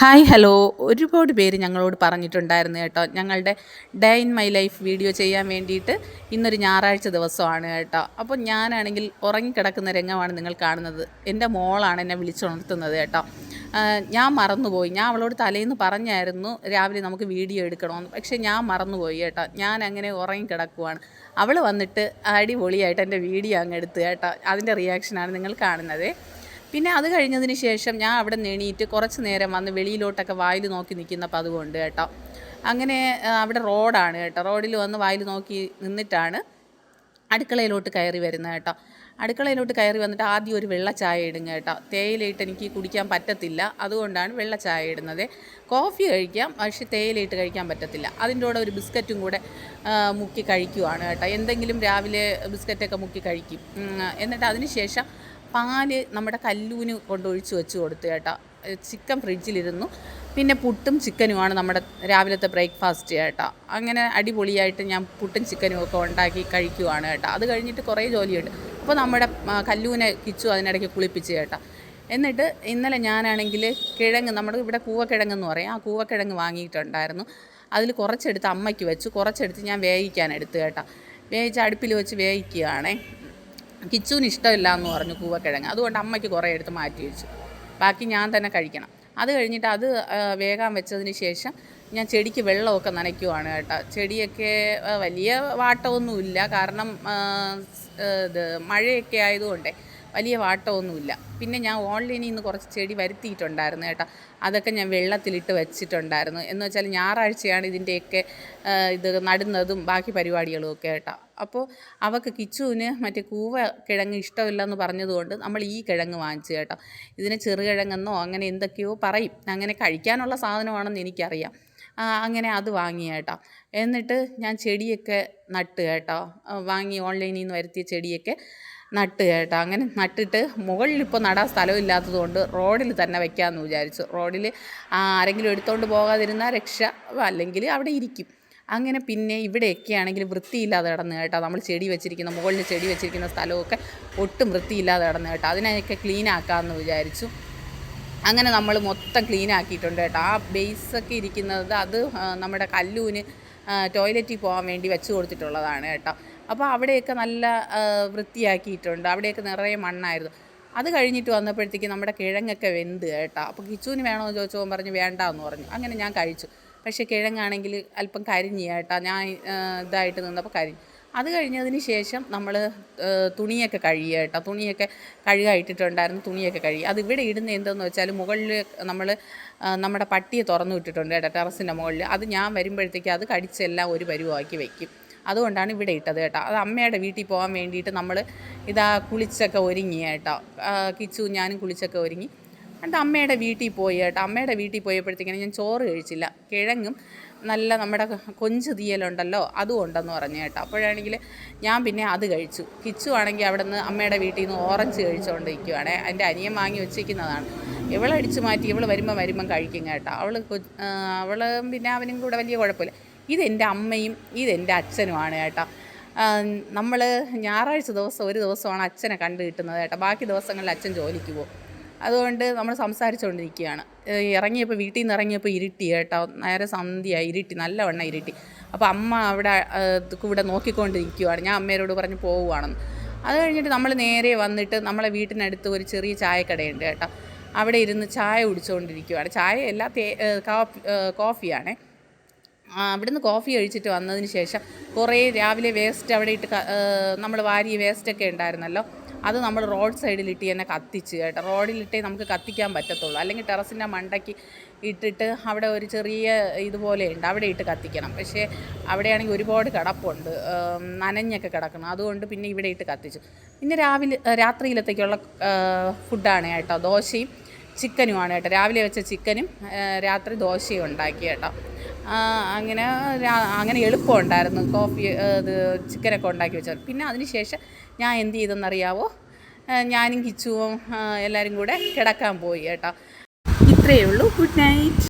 Hi hello. ഒരുപാട് പേര് ഞങ്ങളോട് പറഞ്ഞിട്ടുണ്ടായിരുന്നു കേട്ടോ. ഞങ്ങളുടെ day in my life video ചെയ്യാൻ വേണ്ടിയിട്ട് ഇന്നൊരു ഞായറാഴ്ച ദിവസമാണ് കേട്ടോ. അപ്പോൾ ഞാനാണെങ്കിൽ ഉറങ്ങിക്കിടക്കുന്ന രംഗമാണ് നിങ്ങൾ കാണുന്നത്. എന്റെ മോളാണ് എന്നെ വിളിച്ചുണർത്തുന്നത് കേട്ടോ. ഞാൻ മറന്നുപോയി. ഞാൻ അവളോട് തലേന്ന് പറഞ്ഞായിരുന്നു രാവിലെ നമുക്ക് വീഡിയോ എടുക്കണമെന്ന്. പക്ഷേ ഞാൻ മറന്നുപോയി കേട്ടോ. ഞാൻ അങ്ങനെ ഉറങ്ങിക്കിടക്കുവാണ്. അവൾ വന്നിട്ട് അടിപൊളിയായിട്ട് എന്റെ വീഡിയോ അങ്ങ് എടുത്ത് കേട്ടോ. അതിന്റെ റിയാക്ഷനാണ് നിങ്ങൾ കാണുന്നത്. പിന്നെ അത് കഴിഞ്ഞതിന് ശേഷം ഞാൻ അവിടെ നിന്ന് എണീറ്റ് കുറച്ച് നേരം വന്ന് വെളിയിലോട്ടൊക്കെ വായിൽ നോക്കി നിൽക്കുന്നപ്പോൾ അതുകൊണ്ട് കേട്ടോ. അങ്ങനെ അവിടെ റോഡാണ് കേട്ടോ. റോഡിൽ വന്ന് വായിൽ നോക്കി നിന്നിട്ടാണ് അടുക്കളയിലോട്ട് കയറി വരുന്നത് കേട്ടോ. അടുക്കളയിലോട്ട് കയറി വന്നിട്ട് ആദ്യം ഒരു വെള്ള ചായ ഇടും കേട്ടോ. തേയിലയിട്ട് എനിക്ക് കുടിക്കാൻ പറ്റത്തില്ല. അതുകൊണ്ടാണ് വെള്ള ചായ ഇടുന്നത്. കോഫി കഴിക്കാം പക്ഷേ തേയിലയിട്ട് കഴിക്കാൻ പറ്റത്തില്ല. അതിന്റെ കൂടെ ഒരു ബിസ്ക്കറ്റും കൂടെ മുക്കി കഴിക്കുവാണ് കേട്ടോ. എന്തെങ്കിലും രാവിലെ ബിസ്ക്കറ്റൊക്കെ മുക്കി കഴിക്കും. എന്നിട്ട് അതിന് ശേഷം പാൽ നമ്മുടെ കല്ലൂന് കൊണ്ടൊഴിച്ച് വെച്ച് കൊടുത്തു കേട്ടോ. ചിക്കൻ ഫ്രിഡ്ജിലിരുന്നു. പിന്നെ പുട്ടും ചിക്കനുമാണ് നമ്മുടെ രാവിലത്തെ ബ്രേക്ക്ഫാസ്റ്റ് കേട്ടോ. അങ്ങനെ അടിപൊളിയായിട്ട് ഞാൻ പുട്ടും ചിക്കനും ഒക്കെ ഉണ്ടാക്കി കഴിക്കുവാണ് കേട്ടോ. അത് കഴിഞ്ഞിട്ട് കുറേ ജോലിയുണ്ട്. അപ്പോൾ നമ്മുടെ കല്ലൂനെ കിച്ചു അതിനിടയ്ക്ക് കുളിപ്പിച്ച് കേട്ടോ. എന്നിട്ട് ഇന്നലെ ഞാനാണെങ്കിൽ കിഴങ്ങ് നമ്മുടെ ഇവിടെ കൂവക്കിഴങ്ങ് എന്ന് പറയും. ആ കൂവക്കിഴങ്ങ് വാങ്ങിയിട്ടുണ്ടായിരുന്നു. അതിൽ കുറച്ചെടുത്ത് അമ്മയ്ക്ക് വെച്ചു. കുറച്ചെടുത്ത് ഞാൻ വേവിക്കാൻ എടുത്തു കേട്ടോ. വേവിച്ച് അടുപ്പിൽ വെച്ച് വേവിക്കുകയാണേ. കിച്ചുവിന് ഇഷ്ടമില്ല എന്ന് പറഞ്ഞു കൂവക്കിഴങ്ങ്. അതുകൊണ്ട് അമ്മയ്ക്ക് കുറേ എടുത്ത് മാറ്റി വെച്ചു. ബാക്കി ഞാൻ തന്നെ കഴിക്കണം. അത് കഴിഞ്ഞിട്ട് അത് വേഗം വെച്ചതിന് ശേഷം ഞാൻ ചെടിക്ക് വെള്ളമൊക്കെ നനയ്ക്കുവാണ് കേട്ടോ. ചെടിയൊക്കെ വലിയ വാട്ടമൊന്നുമില്ല. കാരണം ഇത് മഴയൊക്കെ ആയതുകൊണ്ടേ വലിയ വാട്ടമൊന്നുമില്ല. പിന്നെ ഞാൻ ഓൺലൈനിൽ നിന്ന് കുറച്ച് ചെടി വരുത്തിയിട്ടുണ്ടായിരുന്നു കേട്ടോ. അതൊക്കെ ഞാൻ വെള്ളത്തിലിട്ട് വെച്ചിട്ടുണ്ടായിരുന്നു. എന്ന് വെച്ചാൽ ഞായറാഴ്ചയാണ് ഇതിന്റെയൊക്കെ ഇത് നടുന്നതും ബാക്കി പരിപാടികളും ഒക്കെ കേട്ടോ. അപ്പോൾ അവൾക്ക് കിച്ചുവിന് മറ്റേ കൂവ കിഴങ്ങ് ഇഷ്ടമില്ലെന്ന് പറഞ്ഞതുകൊണ്ട് നമ്മൾ ഈ കിഴങ്ങ് വാങ്ങിച്ചു കേട്ടോ. ഇതിനെ ചെറുകിഴങ്ങെന്നോ അങ്ങനെ എന്തൊക്കെയോ പറയും. അങ്ങനെ കഴിക്കാനുള്ള സാധനമാണെന്ന് എനിക്കറിയാം. അങ്ങനെ അത് വാങ്ങി കേട്ടോ. എന്നിട്ട് ഞാൻ ചെടിയൊക്കെ നട്ട് കേട്ടോ. വാങ്ങി ഓൺലൈനിൽ നിന്ന് വരുത്തിയ ചെടിയൊക്കെ നട്ട് കേട്ടോ. അങ്ങനെ നട്ടിട്ട് മുകളിൽ ഇപ്പോൾ നടാൻ സ്ഥലമില്ലാത്തത് കൊണ്ട് റോഡിൽ തന്നെ വെക്കാമെന്ന് വിചാരിച്ചു. റോഡിൽ ആരെങ്കിലും എടുത്തുകൊണ്ട് പോകാതിരുന്നാൽ രക്ഷ അല്ലെങ്കിൽ അവിടെ ഇരിക്കും. അങ്ങനെ പിന്നെ ഇവിടെയൊക്കെ ആണെങ്കിൽ വൃത്തിയില്ലാതെ കിടന്ന് കേട്ടോ. നമ്മൾ ചെടി വെച്ചിരിക്കുന്ന മുകളിൽ ചെടി വെച്ചിരിക്കുന്ന സ്ഥലമൊക്കെ ഒട്ടും വൃത്തിയില്ലാതെ കിടന്ന് കേട്ടോ. അതിനെയൊക്കെ ക്ലീൻ ആക്കാമെന്ന് വിചാരിച്ചു. അങ്ങനെ നമ്മൾ മൊത്തം ക്ലീൻ ആക്കിയിട്ടുണ്ട് കേട്ടോ. ആ ബേസൊക്കെ ഇരിക്കുന്നത് അത് നമ്മുടെ കല്ലൂന് ടോയ്ലറ്റിൽ പോകാൻ വേണ്ടി വെച്ച് കൊടുത്തിട്ടുള്ളതാണ് കേട്ടോ. അപ്പോൾ അവിടെയൊക്കെ നല്ല വൃത്തിയാക്കിയിട്ടുണ്ട്. അവിടെയൊക്കെ നിറയെ മണ്ണായിരുന്നു. അത് കഴിഞ്ഞിട്ട് വന്നപ്പോഴത്തേക്ക് നമ്മുടെ കിഴങ്ങൊക്കെ വെന്ത് കേട്ടോ. അപ്പോൾ കിച്ചുവിന് വേണമെന്ന് ചോദിച്ചപ്പോൾ പറഞ്ഞു വേണ്ട എന്ന് പറഞ്ഞു. അങ്ങനെ ഞാൻ കഴിച്ചു. പക്ഷേ കിഴങ്ങാണെങ്കിൽ അല്പം കരിഞ്ഞ് കേട്ടോ. ഞാൻ ഇതായിട്ട് നിന്നപ്പോൾ കരിഞ്ഞു. അത് കഴിഞ്ഞതിന് ശേഷം നമ്മൾ തുണിയൊക്കെ കഴുകുക കേട്ടോ. തുണിയൊക്കെ കഴുകായിട്ടിട്ടുണ്ടായിരുന്നു. തുണിയൊക്കെ കഴുകി. അത് ഇവിടെ ഇടുന്ന എന്തെന്ന് വെച്ചാൽ മുകളിൽ നമ്മൾ നമ്മുടെ പട്ടിയെ തുറന്നു വിട്ടിട്ടുണ്ട് കേട്ടോ ടെറസിന്റെ മുകളിൽ അത് ഞാൻ വരുമ്പോഴത്തേക്ക് അത് കടിച്ചെല്ലാം ഒരു പരുവാക്കി വെക്കും. അതുകൊണ്ടാണ് ഇവിടെ ഇട്ടത് കേട്ടോ. അത് അമ്മയുടെ വീട്ടിൽ പോകാൻ വേണ്ടിയിട്ട് നമ്മൾ ഇതാ കുളിച്ചൊക്കെ ഒരുങ്ങി കേട്ടോ. കിച്ചു ഞാനും കുളിച്ചൊക്കെ ഒരുങ്ങി. എന്നിട്ട് അമ്മയുടെ വീട്ടിൽ പോയി കേട്ടോ. അമ്മയുടെ വീട്ടിൽ പോയപ്പോഴത്തേക്കിനും ഞാൻ ചോറ് കഴിച്ചില്ല. കിഴങ്ങും നല്ല നമ്മുടെ കൊഞ്ച് തീയലുണ്ടല്ലോ അതും ഉണ്ടെന്ന് പറഞ്ഞു കേട്ടോ. അപ്പോഴാണെങ്കിൽ ഞാൻ പിന്നെ അത് കഴിച്ചു. കിച്ചു ആണെങ്കിൽ അവിടെ നിന്ന് അമ്മയുടെ വീട്ടിൽ നിന്ന് ഓറഞ്ച് കഴിച്ചുകൊണ്ട് കഴിച്ചുകൊണ്ടിരിക്കുവാണ് എന്റെ അനിയൻ വാങ്ങി വെച്ചിരിക്കുന്നതാണ്. ഇവളടിച്ചു മാറ്റി ഇവൾ വരുമ്പോൾ വരുമ്പം കഴിക്കും കേട്ടോ. അവൾ അവൾ പിന്നെ അവനും കൂടെ വലിയ കുഴപ്പമില്ല. ഇതെന്റെ അമ്മയും ഇതെന്റെ അച്ഛനുമാണ് കേട്ടോ. നമ്മൾ ഞായറാഴ്ച ദിവസം ഒരു ദിവസമാണ് അച്ഛനെ കണ്ടു കിട്ടുന്നത് കേട്ടോ. ബാക്കി ദിവസങ്ങളിൽ അച്ഛൻ ജോലിക്ക് പോകും. അതുകൊണ്ട് നമ്മൾ സംസാരിച്ചുകൊണ്ടിരിക്കുകയാണ്. ഇറങ്ങിയപ്പോൾ വീട്ടിൽ നിന്ന് ഇറങ്ങിയപ്പോൾ ഇരുട്ടി കേട്ടോ. നേരെ സന്ധ്യയായി ഇരുട്ടി നല്ലവണ്ണം ഇരുട്ടി. അപ്പോൾ അമ്മ അവിടെ ഇവിടെ നോക്കിക്കൊണ്ടിരിക്കുകയാണ് ഞാൻ അമ്മയോട് പറഞ്ഞ് പോവുകയാണെന്ന്. അത് കഴിഞ്ഞിട്ട് നമ്മൾ നേരെ വന്നിട്ട് നമ്മളെ വീട്ടിനടുത്ത് ഒരു ചെറിയ ചായക്കടയുണ്ട് കേട്ടോ. അവിടെ ഇരുന്ന് ചായ കുടിച്ചുകൊണ്ടിരിക്കുകയാണ് ചായ എല്ലാ തേ കോഫിയാണേ. അവിടുന്ന് കോഫി കഴിച്ചിട്ട് വന്നതിന് ശേഷം കുറേ രാവിലെ വേസ്റ്റ് അവിടെ ഇട്ട് നമ്മൾ വാരിയ വേസ്റ്റൊക്കെ ഉണ്ടായിരുന്നല്ലോ. അത് നമ്മൾ റോഡ് സൈഡിലിട്ട് തന്നെ കത്തിച്ച് കേട്ടോ. റോഡിലിട്ടേ നമുക്ക് കത്തിക്കാൻ പറ്റത്തുള്ളൂ. അല്ലെങ്കിൽ ടെറസിന്റെ മണ്ടയ്ക്ക് ഇട്ടിട്ട് അവിടെ ഒരു ചെറിയ ഇതുപോലെ ഉണ്ട്. അവിടെ ഇട്ട് കത്തിക്കണം. പക്ഷേ അവിടെയാണെങ്കിൽ ഒരുപാട് കിടപ്പുണ്ട്. നനഞ്ഞൊക്കെ കിടക്കണം. അതുകൊണ്ട് പിന്നെ ഇവിടെ ഇട്ട് കത്തിച്ചു. പിന്നെ രാവിലെ രാത്രിയിലത്തേക്കുള്ള ഫുഡാണ് കേട്ടോ. ദോശയും ചിക്കനുമാണ് കേട്ടോ. രാവിലെ വെച്ച ചിക്കനും രാത്രി ദോശയും ഉണ്ടാക്കി കേട്ടോ. അങ്ങനെ അങ്ങനെ എളുപ്പമുണ്ടായിരുന്നു. കോഫി ഇത് ചിക്കനൊക്കെ ഉണ്ടാക്കി വെച്ചാൽ പിന്നെ അതിന് ശേഷം ഞാൻ എന്ത് ചെയ്തെന്നറിയാവോ? ഞാനും കിച്ചുവും എല്ലാവരും കൂടെ കിടക്കാൻ പോയി കേട്ടോ. ഇത്രയേ ഉള്ളൂ. Good night.